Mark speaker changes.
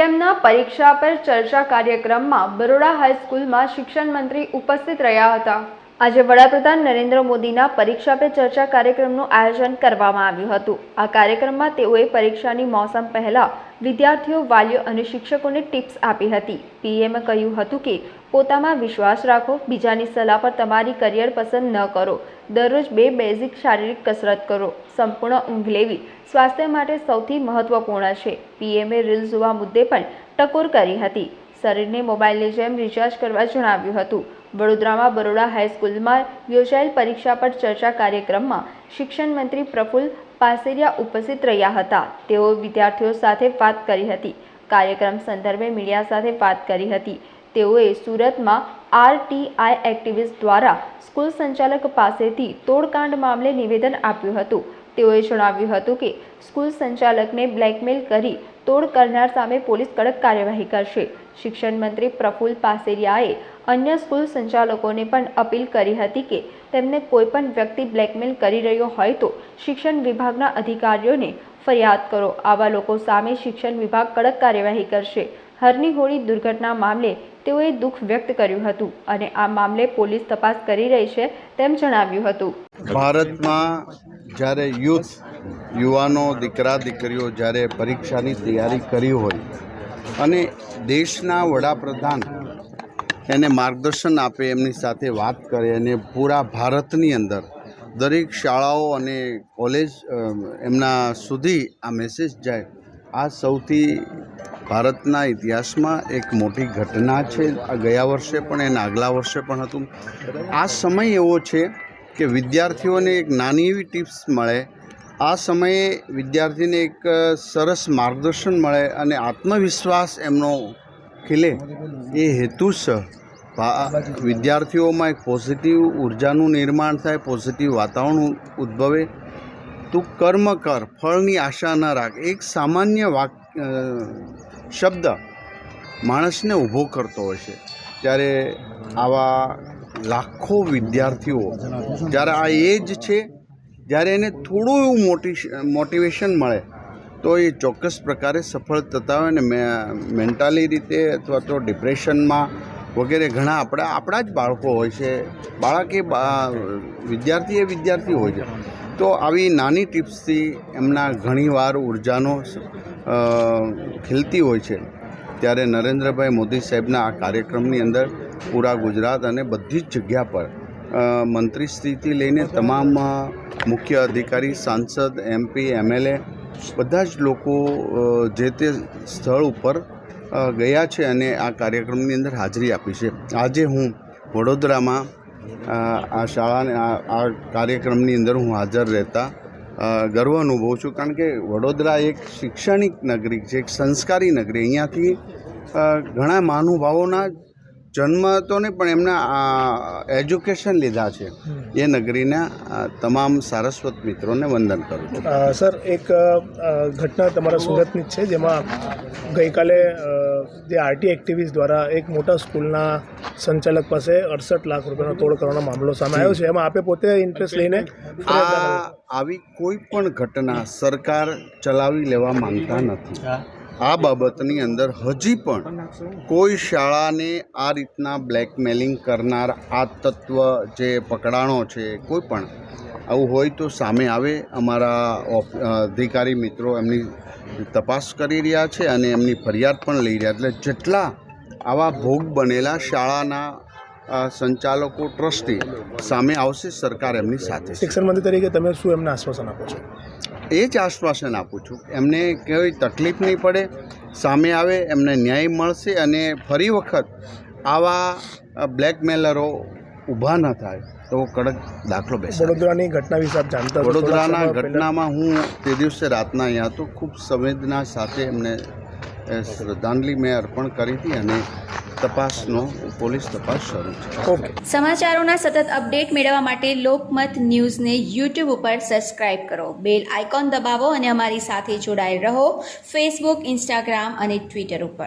Speaker 1: પીએમના પરીક્ષા પર ચર્ચા કાર્યક્રમમાં બરોડા હાઈસ્કૂલમાં શિક્ષણ મંત્રી ઉપસ્થિત રહ્યા હતા. આજે વડાપ્રધાન નરેન્દ્ર મોદીના પરીક્ષા પે ચર્ચા કાર્યક્રમનું આયોજન કરવામાં આવ્યું હતું. આ કાર્યક્રમમાં તેઓએ પરીક્ષાની મોસમ પહેલા વિદ્યાર્થીઓ, વાલીઓ અને શિક્ષકોને ટિપ્સ આપી હતી. પીએમએ કહ્યું હતું કે, પોતામાં વિશ્વાસ રાખો, બીજાની સલાહ પર તમારી કરિયર પસંદ ન કરો. દરરોજ બે બેઝિક શારીરિક કસરત કરો. સંપૂર્ણ ઊંઘ લેવી સ્વાસ્થ્ય માટે સૌથી મહત્વપૂર્ણ છે. પીએમએ રીલ જોવા મુદ્દે પણ ટકોર કરી હતી. શરીરને મોબાઈલની જેમ રિચાર્જ કરવા જણાવ્યું હતું. વડોદરામાં બરોડા હાઈસ્કૂલમાં યોજાયેલ પરીક્ષા પર ચર્ચા કાર્યક્રમમાં શિક્ષણ મંત્રી પ્રફુલ્લ પાસેરિયા ઉપસ્થિત રહ્યા હતા. તેઓ વિદ્યાર્થીઓ સાથે વાત કરી હતી. કાર્યક્રમ સંદર્ભે મીડિયા સાથે વાત કરી હતી. તેઓએ સુરતમાં આરટીઆઈ એક્ટિવિસ્ટ દ્વારા સ્કૂલ સંચાલક પાસેથી તોડકાંડ મામલે નિવેદન આપ્યું હતું. તેઓએ જણાવ્યું હતું કે, સ્કૂલ સંચાલકને બ્લેકમેલ કરી તોડ કરનાર સામે પોલીસ કડક કાર્યવાહી કરશે. શિક્ષણ મંત્રી પ્રફુલ પાસેરિયાએ અન્ય સ્કૂલ સંચાલકોને પણ અપીલ કરી હતી કે તેમને કોઈપણ વ્યક્તિ બ્લેકમેલ કરી રહ્યો હોય તો શિક્ષણ વિભાગના અધિકારીઓને ફરિયાદ કરો. આવા લોકો સામે શિક્ષણ વિભાગ કડક કાર્યવાહી કરશે. હરની હોળી દુર્ઘટના મામલે તેઓએ દુઃખ વ્યક્ત કર્યું હતું અને આ મામલે પોલીસ તપાસ કરી રહી છે તેમ જણાવ્યું હતું.
Speaker 2: ભારતમાં જ્યારે યુથ યુવાનો, દીકરા, દીકરીઓ જ્યારે પરીક્ષાની તૈયારી કરી હોય અને દેશના વડાપ્રધાન એને માર્ગદર્શન આપે, એમની સાથે વાત કરે અને પૂરા ભારતની અંદર દરેક શાળાઓ અને કોલેજ એમના સુધી આ મેસેજ જાય. આ સૌથી ભારતના ઇતિહાસમાં એક મોટી ઘટના છે. આ ગયા વર્ષે પણ એના આગલા વર્ષે પણ હતું. આ સમય એવો છે કે વિદ્યાર્થીઓને એક નાની એવી ટિપ્સ મળે. આ સમયે વિદ્યાર્થીને એક સરસ માર્ગદર્શન મળે અને આત્મવિશ્વાસ એમનો ખીલે. એ હેતુસર વિદ્યાર્થીઓમાં એક પોઝિટિવ ઉર્જાનું નિર્માણ થાય, પોઝિટિવ વાતાવરણ ઉદ્ભવે. તું કર્મ કર, ફળની આશા ન રાખ. એક સામાન્ય વાક શબ્દ માણસને ઊભો કરતો હોય છે. ત્યારે આવા લાખો વિદ્યાર્થીઓ, જ્યારે આ એજ છે, જ્યારે એને થોડું એવું મોટી મોટિવેશન મળે, તો એ ચોક્કસ પ્રકારે સફળ થતા હોય ને મેન્ટાલી રીતે અથવા તો ડિપ્રેશનમાં વગેરે ઘણા આપણા આપણા જ બાળકો હોય છે. બાળક એ વિદ્યાર્થી એ વિદ્યાર્થી હોય છે. તો આવી નાની ટિપ્સથી એમના ઘણીવાર ઉર્જાનો ખીલતી હોય છે. ત્યારે નરેન્દ્રભાઈ મોદી સાહેબના આ કાર્યક્રમની અંદર પૂરા ગુજરાત અને બધી જ જગ્યા પર મંત્રી મંત્રીશ્રીથી લઈને તમામ મુખ્ય અધિકારી, સાંસદ, એમપી, એમએલએ, બધા જ લોકો જે તે સ્થળ ઉપર ગયા છે અને આ કાર્યક્રમની અંદર હાજરી આપી છે. આજે હું વડોદરામાં આ શાળાને, આ કાર્યક્રમની અંદર હું હાજર રહેતા ગર્વ અનુભવું છું. કારણ કે વડોદરા એક શૈક્ષણિક નગરી છે, એક સંસ્કારી નગરી. અહીંયાથી ઘણા મહાનુભાવોના જન્મ હતો ને, પણ એમના એજ્યુકેશન લીધા છે. એ નગરીના તમામ સારસ્વત મિત્રોને વંદન કરું છું.
Speaker 3: સર, એક ઘટના તમારા સુરતની છે, જેમાં ગઈકાલે જે આરટી એક્ટિવિસ્ટ દ્વારા એક મોટા સ્કૂલના સંચાલક પાસે અડસઠ લાખ રૂપિયાનો તોડ કરવાનો મામલો સામે આવ્યો છે. એમાં આપે પોતે ઇન્ટરેસ્ટ લઈને
Speaker 2: આ આવી કોઈ પણ ઘટના સરકાર ચલાવી લેવા માંગતા નથી. આ બાબતની અંદર હજી પણ કોઈ શાળાને આ રીતના બ્લેકમેલિંગ કરનાર આ તત્વ જે પકડાણો છે કોઈ પણ આવું હોય તો સામે આવે. અમારા અધિકારી મિત્રો એમની તપાસ કરી રહ્યા છે અને એમની ફરિયાદ પણ લઈ રહ્યા એટલે જેટલા આવા ભોગ બનેલા શાળાના સંચાલકો ટ્રસ્ટી સામે આવશે સરકાર એમની સાથે
Speaker 3: શિક્ષણ મંત્રી તરીકે તમે શું એમને આશ્વાસન આપો છો?
Speaker 2: એ જ આશ્વાસન આપું છું. એમને કોઈ તકલીફ નહીં પડે. સામે આવે એમને ન્યાય મળશે અને ફરી વખત આવા બ્લેકમેલરો ઊભા ન થાય તો કડક દાખલો બેસે
Speaker 3: વડોદરાની ઘટના વિશે આપ જાણતા
Speaker 2: વડોદરાના ઘટનામાં હું તે દિવસે રાતના અહીંયા હતો. ખૂબ સંવેદના સાથે એમને શ્રદ્ધાંજલિ મેં અર્પણ કરી હતી અને તપાસનો પોલીસ તપાસ શરૂ છે
Speaker 3: ઓકે.
Speaker 4: સમાચારોના સતત અપડેટ મેળવવા માટે લોકમત ન્યૂઝને યુટ્યુબ ઉપર સબસ્ક્રાઇબ કરો. બેલ આઇકોન દબાવો અને અમારી સાથે જોડાયેલ રહો ફેસબુક ઇન્સ્ટાગ્રામ અને ટ્વિટર ઉપર.